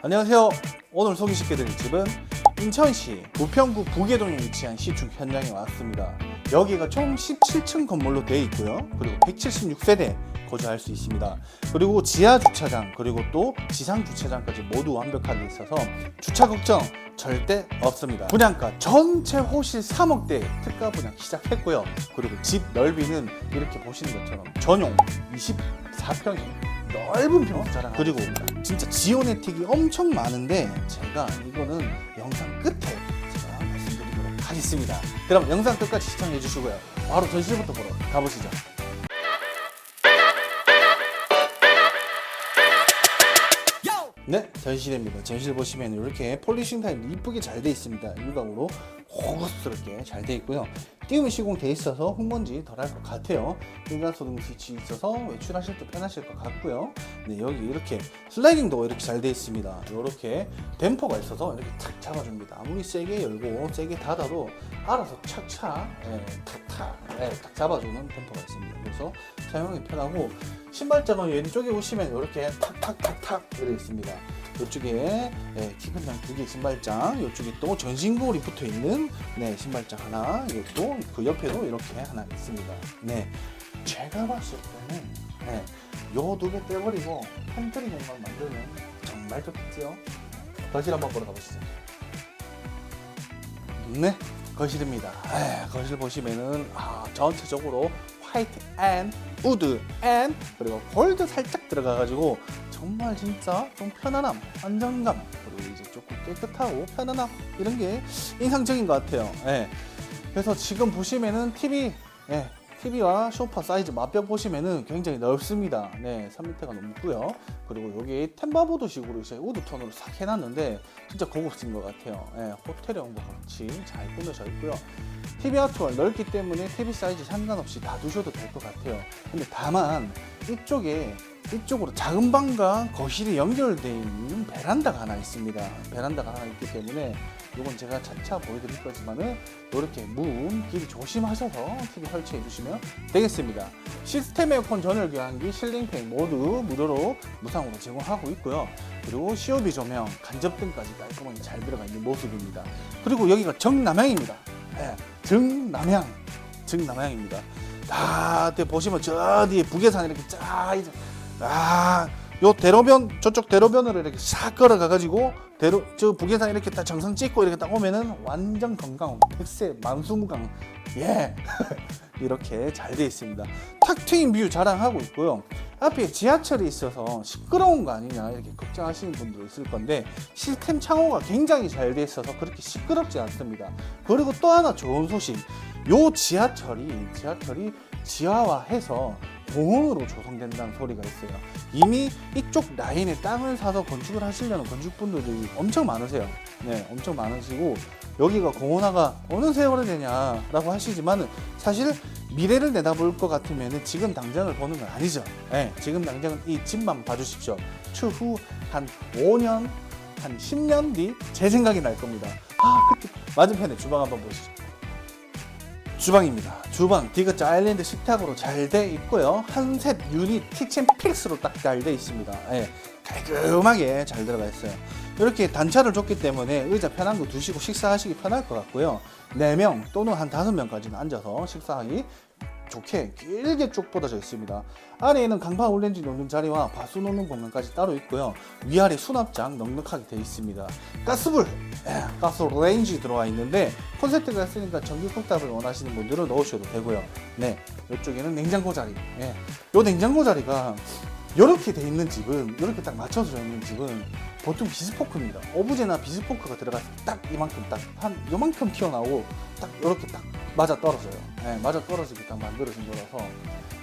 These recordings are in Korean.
안녕하세요. 오늘 소개시켜 드릴 집은 인천시 부평구 부계동에 위치한 시축 현장에 왔습니다. 여기가 총 17층 건물로 되어 있고요. 그리고 176세대 거주할 수 있습니다. 그리고 지하 주차장 그리고 또 지상 주차장까지 모두 완벽하게 있어서 주차 걱정 절대 없습니다. 분양가 전체 호실 3억대 특가 분양 시작했고요. 그리고 집 넓이는 이렇게 보시는 것처럼 전용 24평이 넓은 평수 자랑 그리고 진짜 지온 혜택이 엄청 많은데 제가 이거는 영상 끝에 제가 말씀드리도록 하겠습니다. 그럼 영상 끝까지 시청해 주시고요. 바로 전시부터 보러 가보시죠. 네, 전실입니다. 전실 보시면 이렇게 폴리싱 타일 이쁘게 잘 돼 있습니다. 일광으로 고급스럽게 잘 돼 있고요. 띄우면 시공 돼 있어서 흙먼지 덜할 것 같아요. 일간 소등 스위치 있어서 외출하실 때 편하실 것 같고요. 네, 여기 이렇게 슬라이딩도 이렇게 잘 돼 있습니다. 이렇게 댐퍼가 있어서 이렇게 탁 잡아줍니다. 아무리 세게 열고 세게 닫아도 알아서 착착 예, 탁탁 예, 탁 잡아주는 댐퍼가 있습니다. 그래서 사용하기 편하고 신발장은 왼쪽에 보시면 이렇게 탁탁탁탁 되어 있습니다. 이쪽에 네, 키큰 장 두 개 신발장, 이쪽에 또 전신고리 붙어 있는 네, 신발장 하나, 이것도 그 옆에도 이렇게 하나 있습니다. 네, 제가 봤을 때는 네, 요두 개 떼버리고 팬트리 공간 만들면 정말 좋겠지요. 거실 한번 보러 가보시죠. 네, 거실입니다. 에, 거실 보시면은 아, 전체적으로 화이트 앤 우드 앤 그리고 골드 살짝 들어가가지고 정말 진짜 좀 편안함, 안정감 그리고 이제 조금 깨끗하고 편안함 이런 게 인상적인 것 같아요. 예. 그래서 지금 보시면은 TV, 예, TV와 소파 사이즈 맞벽 보시면은 굉장히 넓습니다. 네, 3m가 넘고요. 그리고 여기 템바보드식으로 이제 우드 톤으로 싹 해놨는데 진짜 고급진 것 같아요. 예, 호텔형과 같이 잘 꾸며져 있고요. TV 아트가 넓기 때문에 TV 사이즈 상관없이 다 두셔도 될 것 같아요. 근데 다만 이쪽에 이쪽으로 작은 방과 거실이 연결되어 있는 베란다가 하나 있습니다. 베란다가 하나 있기 때문에 이건 제가 차차 보여드릴 거지만은 이렇게 문 길이 조심하셔서 TV 설치해 주시면 되겠습니다. 시스템 에어컨 전열 교환기, 실링팬 모두 무료로 무상으로 제공하고 있고요. 그리고 COB 조명, 간접등까지 깔끔하게 잘 들어가 있는 모습입니다. 그리고 여기가 정남향입니다. 네, 정남향, 정남향입니다. 다 보시면 저 뒤에 북해산 이렇게 쫙 아, 요 대로변 저쪽 대로변으로 이렇게 싹 걸어가 가지고 대로 저 북해산 이렇게 딱 정상 찍고 이렇게 딱 오면은 완전 건강 백세 만수무강 예 이렇게 잘 돼 있습니다. 탁 트인 뷰 자랑하고 있고요. 앞에 지하철이 있어서 시끄러운 거 아니냐 이렇게 걱정하시는 분도 있을 건데 시스템 창호가 굉장히 잘 돼 있어서 그렇게 시끄럽지 않습니다. 그리고 또 하나 좋은 소식, 요 지하철이 지하철이 지하화해서 공원으로 조성된다는 소리가 있어요. 이미 이쪽 라인에 땅을 사서 건축을 하시려는 건축분들이 엄청 많으세요. 네, 엄청 많으시고 여기가 공원화가 어느 세월이 되냐라고 하시지만은 사실 미래를 내다볼 것 같으면 지금 당장을 보는 건 아니죠. 네, 지금 당장은 이 집만 봐주십시오. 추후 한 5년, 한 10년 뒤 제 생각이 날 겁니다. 아, 그때 맞은편에 주방 한번 보시죠. 주방입니다. 주방 디귿자 아일랜드 식탁으로 잘 돼 있고요. 한셋 유닛 키친 픽스로 딱 잘 돼 있습니다. 예, 깔끔하게 잘 들어가 있어요. 이렇게 단차를 줬기 때문에 의자 편한 거 두시고 식사하시기 편할 것 같고요. 4명 또는 한 5명까지는 앉아서 식사하기 좋게 길게 쭉 뻗어져 있습니다. 아래에는 강파 올렌지 놓는 자리와 바수 놓는 공간까지 따로 있고요. 위아래 수납장 넉넉하게 되어 있습니다. 가스불, 예, 가스 레인지 들어와 있는데 콘센트가 있으니까 전기 쿡탑을 원하시는 분들은 넣으셔도 되고요. 네, 이쪽에는 냉장고 자리. 예, 요 냉장고 자리가 이렇게 돼 있는 집은 이렇게 딱 맞춰져 있는 집은 보통 비스포크입니다. 오브제나 비스포크가 들어가서 딱 이만큼 딱 한 요만큼 튀어나오고 딱 이렇게 딱 맞아 떨어져요. 네, 맞아 떨어지게 딱 만들어진 거라서.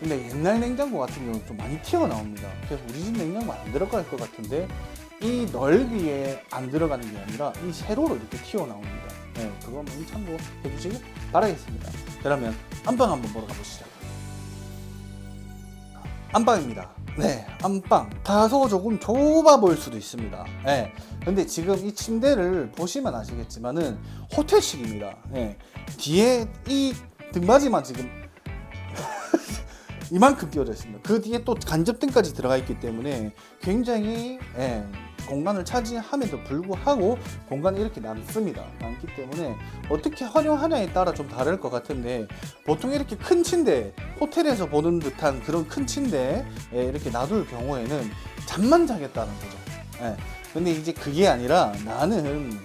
근데 옛날 냉장고 같은 경우는 좀 많이 튀어나옵니다. 그래서 우리 집 냉장고 안 들어갈 것 같은데 이 넓이에 안 들어가는 게 아니라 이 세로로 이렇게 튀어나옵니다. 네, 그거 한번 참고해 주시길 바라겠습니다. 그러면 안방 한번 보러 가보시죠. 안방입니다. 네, 안방. 다소 조금 좁아 보일 수도 있습니다. 네. 근데 지금 이 침대를 보시면 아시겠지만은 호텔식입니다. 네. 뒤에 이 등받이만 지금 이만큼 끼워져 있습니다. 그 뒤에 또 간접등까지 들어가 있기 때문에 굉장히 예, 공간을 차지함에도 불구하고 공간이 이렇게 남습니다. 남기 때문에 어떻게 활용하냐에 따라 좀 다를 것 같은데 보통 이렇게 큰 침대 호텔에서 보는 듯한 그런 큰 침대에 이렇게 놔둘 경우에는 잠만 자겠다는 거죠. 예. 근데 이제 그게 아니라 나는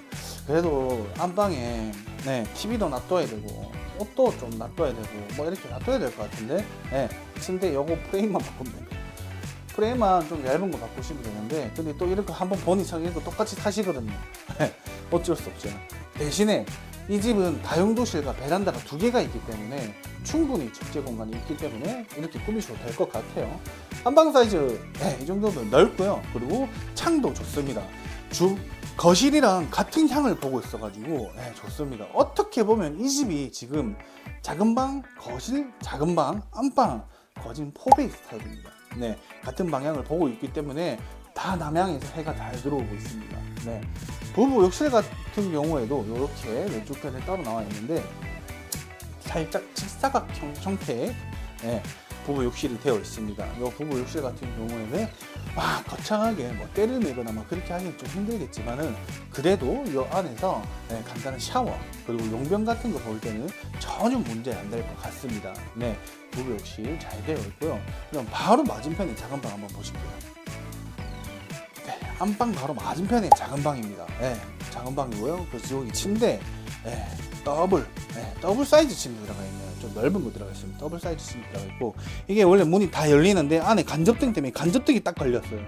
그래도 안방에 네, TV도 놔둬야 되고 옷도 좀 놔둬야 되고 뭐 이렇게 놔둬야 될 것 같은데 예, 침대 요거 프레임만 바꾸면 됩니다. 프레임만 좀 얇은 거 바꾸시면 되는데 근데 또 이렇게 한번 보니 참 이거 똑같이 타시거든요. 예, 어쩔 수 없죠. 대신에 이 집은 다용도실과 베란다가 두 개가 있기 때문에 충분히 적재 공간이 있기 때문에 이렇게 꾸미셔도 될 것 같아요. 한방 사이즈 네, 이 정도면 넓고요. 그리고 창도 좋습니다. 주 거실이랑 같은 향을 보고 있어가지고 네, 좋습니다. 어떻게 보면 이 집이 지금 작은 방, 거실, 작은 방, 안방, 거진 포베이 스타일입니다. 네, 같은 방향을 보고 있기 때문에 다 남향에서 해가 잘 들어오고 있습니다. 네, 부부 욕실 같은 경우에도 이렇게 왼쪽 편에 따로 나와 있는데 살짝 직사각형 형태의 예, 부부 욕실이 되어 있습니다. 이 부부 욕실 같은 경우에는 막 거창하게 뭐 때를 매거나 막 그렇게 하기는 좀 힘들겠지만은 그래도 이 안에서 예, 간단한 샤워 그리고 용변 같은 거 볼 때는 전혀 문제 안 될 것 같습니다. 네, 부부 욕실 잘 되어 있고요. 그럼 바로 맞은편에 작은 방 한번 보실게요. 네, 안방 바로 맞은편에 작은 방입니다. 네, 작은 방이고요. 그래서 여기 침대, 네, 더블, 네, 더블 사이즈 침대 들어가 있네요. 좀 넓은 거 들어가 있습니다. 더블 사이즈 침대 들어가 있고 이게 원래 문이 다 열리는데 안에 간접등 때문에 간접등이 딱 걸렸어요.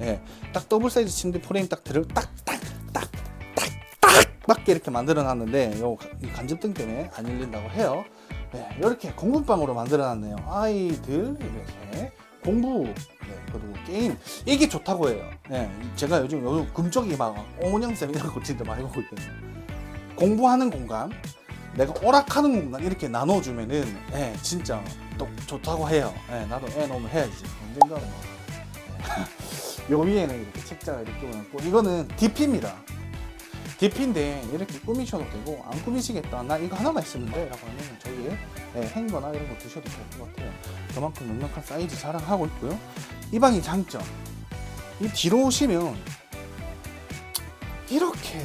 예, 딱 더블 사이즈 침대 프레임 딱 들어 딱딱딱 딱딱 맞게 이렇게 만들어 놨는데 요 간접등 때문에 안 열린다고 해요. 네, 이렇게 공부방으로 만들어 놨네요. 아이들 이렇게 공부 네, 그리고 게임 이게 좋다고 해요. 예, 제가 요즘 요즘 금쪽이 막 오은영 쌤 이런 거 진짜 많이 보고 있거든요. 공부하는 공간, 내가 오락하는 공간 이렇게 나눠주면은 예, 진짜 또 좋다고 해요. 예, 나도 애 놓으면 해야지. 언젠가는 뭐. 예. 요 위에는 이렇게 책자가 이렇게 있고 이거는 DP입니다. DP인데 이렇게 꾸미셔도 되고 안 꾸미시겠다. 나 이거 하나만 있으면 돼. 라고 하면 저기에 예, 행거나 이런 거 두셔도 될 것 같아요. 그만큼 넉넉한 사이즈 자랑하고 있고요. 이 방의 장점. 이 뒤로 오시면 이렇게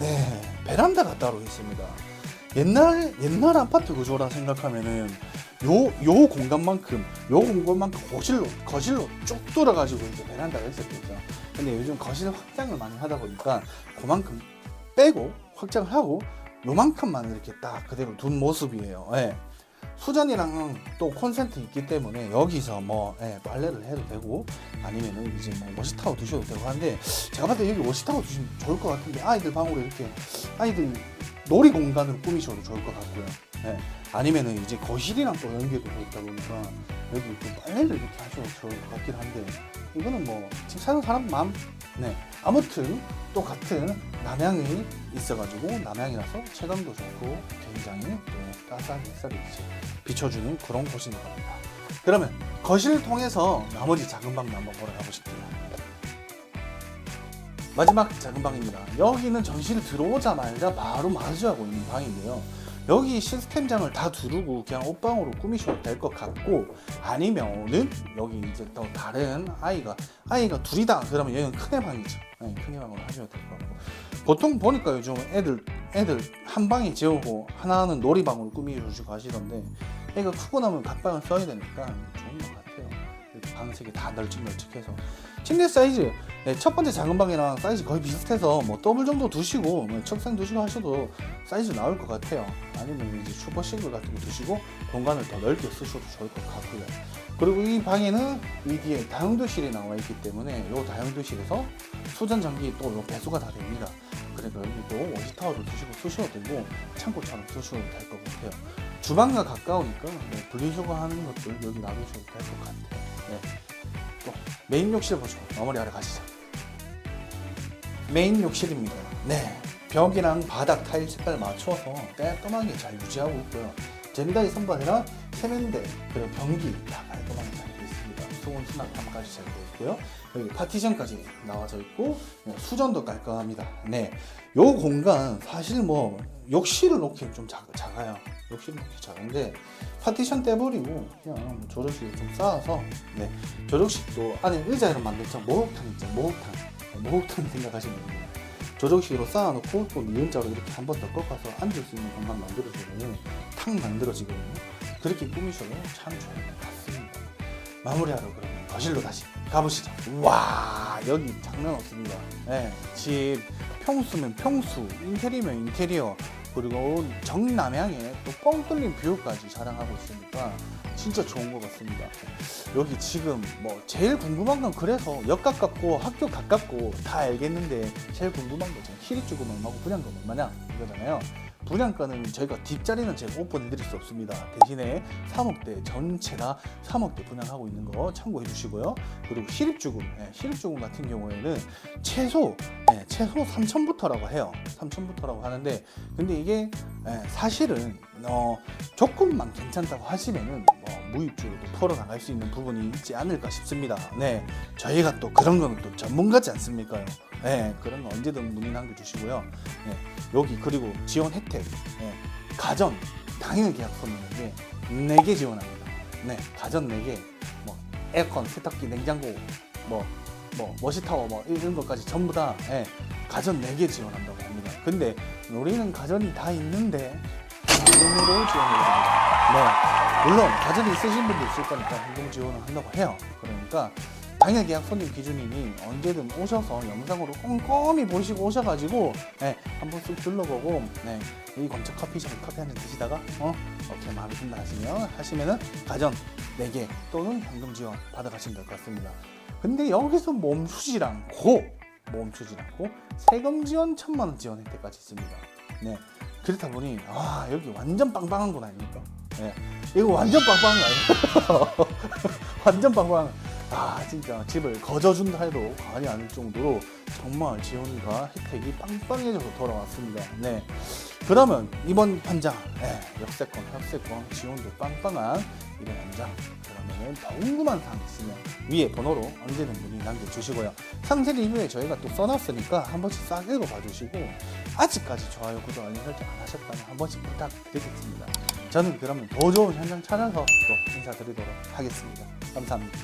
네 베란다가 따로 있습니다. 옛날 옛날 아파트 구조라 생각하면은 요 요 공간만큼 요 공간만큼 거실로 거실로 쭉 돌아가지고 이제 베란다가 있었겠죠. 근데 요즘 거실 확장을 많이 하다 보니까 그만큼 빼고 확장을 하고 요만큼만 이렇게 딱 그대로 둔 모습이에요. 예. 수전이랑 또 콘센트 있기 때문에 여기서 뭐 예, 빨래를 해도 되고 아니면은 이제 뭐 워시타워 두셔도 되고 한데 제가 봤을 때 여기 워시타워 두시면 좋을 것 같은데 아이들 방으로 이렇게 아이들 놀이 공간으로 꾸미셔도 좋을 것 같고요. 예. 아니면은 이제 거실이랑 또 연계도 돼 있다 보니까 여기 또 빨래를 이렇게 하셔도 좋을 것 같긴 한데 이거는 뭐 지금 사는 사람 마음 네 아무튼 또 같은 남향이 있어가지고 남향이라서 체감도 좋고 굉장히 또 따뜻하게 햇살이 비춰주는 그런 곳인 것 같다. 그러면 거실을 통해서 나머지 작은 방도 한번 보러 가보실게요. 마지막 작은 방입니다. 여기는 전시를 들어오자마자 바로 마주하고 있는 방인데요. 여기 시스템장을 다 두르고 그냥 옷방으로 꾸미셔도 될 것 같고 아니면은 여기 이제 또 다른 아이가 아이가 둘이다 그러면 여기는 큰애 방이죠. 네, 큰애 방으로 하셔도 될 것 같고 보통 보니까 요즘 애들 애들 한 방에 재우고 하나는 놀이방으로 꾸미주시고 하시던데 애가 크고 나면 각방을 써야 되니까 좋은. 이렇게 방세개다 널찍널찍해서 침대 사이즈 네, 첫 번째 작은 방이랑 사이즈 거의 비슷해서 뭐 더블 정도 두시고 뭐 책상 두시고 하셔도 사이즈 나올 것 같아요. 아니면 이제 슈퍼 싱글 같은 거 두시고 공간을 더 넓게 쓰셔도 좋을 것 같고요. 그리고 이 방에는 이 뒤에 다용도실이 나와 있기 때문에 이 다용도실에서 수전 전기 또 요 배수가 다 됩니다. 그러니까 여기도 워시타워를 두시고 쓰셔도 되고 창고처럼 쓰셔도 될 것 같아요. 주방과 가까우니까 네, 분리수거하는 것들 여기 놔두셔도 될 것 같아요. 네. 또 메인 욕실 보시고 마무리 하러 가시죠. 메인 욕실입니다. 네. 벽이랑 바닥 타일 색깔 맞춰서 깔끔하게 잘 유지하고 있고요. 젠다이 선반이랑 세면대 그리고 변기 다 수온 수납함까지 잘 되어 있고요. 여기 파티션까지 나와져 있고 네, 수전도 깔끔합니다. 네. 요 공간 사실 뭐 욕실을 놓기엔 좀 작, 작아요. 욕실 놓기 작은데 파티션 떼버리고 그냥 뭐 조력실 좀 쌓아서 네 조력실도 안에 의자를 만든 척 목욕탕 있죠 목욕탕 목욕탕 생각하시면 됩니다. 조정식으로 쌓아놓고 또 니은자로 이렇게 한 번 더 꺾어서 앉을 수 있는 공간 만들어주면 탁 만들어지거든요. 그렇게 꾸미셔도 참 좋은 것 같습니다. 마무리하러 그러면 거실로 다시 가보시죠. 와 여기 장난 없습니다. 예, 집 평수면 평수, 인테리어면 인테리어, 그리고 정남향에 또 뻥 뚫린 뷰까지 자랑하고 있으니까 진짜 좋은 것 같습니다. 여기 지금 뭐 제일 궁금한 건 그래서 역 가깝고 학교 가깝고 다 알겠는데 제일 궁금한 거 지금 희리주금 얼마고 분양금 얼마냐 이거잖아요. 분양가는 저희가 뒷자리는 제가 못 보내드릴 수 없습니다. 대신에 3억대 전체 다 3억대 분양하고 있는 거 참고해 주시고요. 그리고 시립주금, 예, 시립주금 같은 경우에는 최소 예, 최소 3천부터라고 해요. 3천부터라고 하는데 근데 이게 예, 사실은 어, 조금만 괜찮다고 하시면은 뭐 무입주로도 풀어나갈 수 있는 부분이 있지 않을까 싶습니다. 네, 저희가 또 그런 거는 또 전문가지 않습니까요? 네, 그런 거 언제든 문의 남겨주시고요. 네, 여기 그리고 지원 혜택, 네, 가전 당일 계약 선언인데 4개 지원합니다. 네, 가전 4개, 뭐 에어컨, 세탁기, 냉장고, 뭐, 뭐 머시타워 뭐 이런 것까지 전부 다 예, 가전 4개 지원한다고 합니다. 근데 우리는 가전이 다 있는데 현금으로 지원을 합니다. 네, 물론 가전이 있으신 분도 있을 거니까 현금 지원을 한다고 해요. 그러니까 당일 계약 손님 기준이니 언제든 오셔서 영상으로 꼼꼼히 보시고 오셔가지고 네, 한번 쑥 둘러보고 네, 이 건축 커피숍에 커피 한 잔 드시다가 어 오케이 마음에 든다 하시면 하시면은 가전 4개 또는 현금 지원 받아가시면 될 것 같습니다. 근데 여기서 멈추질 않고 멈추질 않고 세금 지원 천만 원 지원 혜택까지 있습니다. 네 그렇다 보니 아 여기 완전 빵빵한 건 아닙니까? 네 이거 완전 빵빵한 거 아니에요? 완전 빵빵. 아 진짜 집을 거저준다 해도 과언이 아닐 정도로 정말 지원과 혜택이 빵빵해져서 돌아왔습니다. 네. 그러면 이번 현장 예, 역세권, 혈세권 지원도 빵빵한 이번 현장 그러면은 더 궁금한 사항 있으면 위에 번호로 언제든 문의 남겨주시고요. 상세 리뷰에 저희가 또 써놨으니까 한 번씩 싹 읽어봐 주시고 아직까지 좋아요, 구독, 알림 설정 안 하셨다면 한 번씩 부탁드리겠습니다. 저는 그러면 더 좋은 현장 찾아서 또 인사드리도록 하겠습니다. 감사합니다.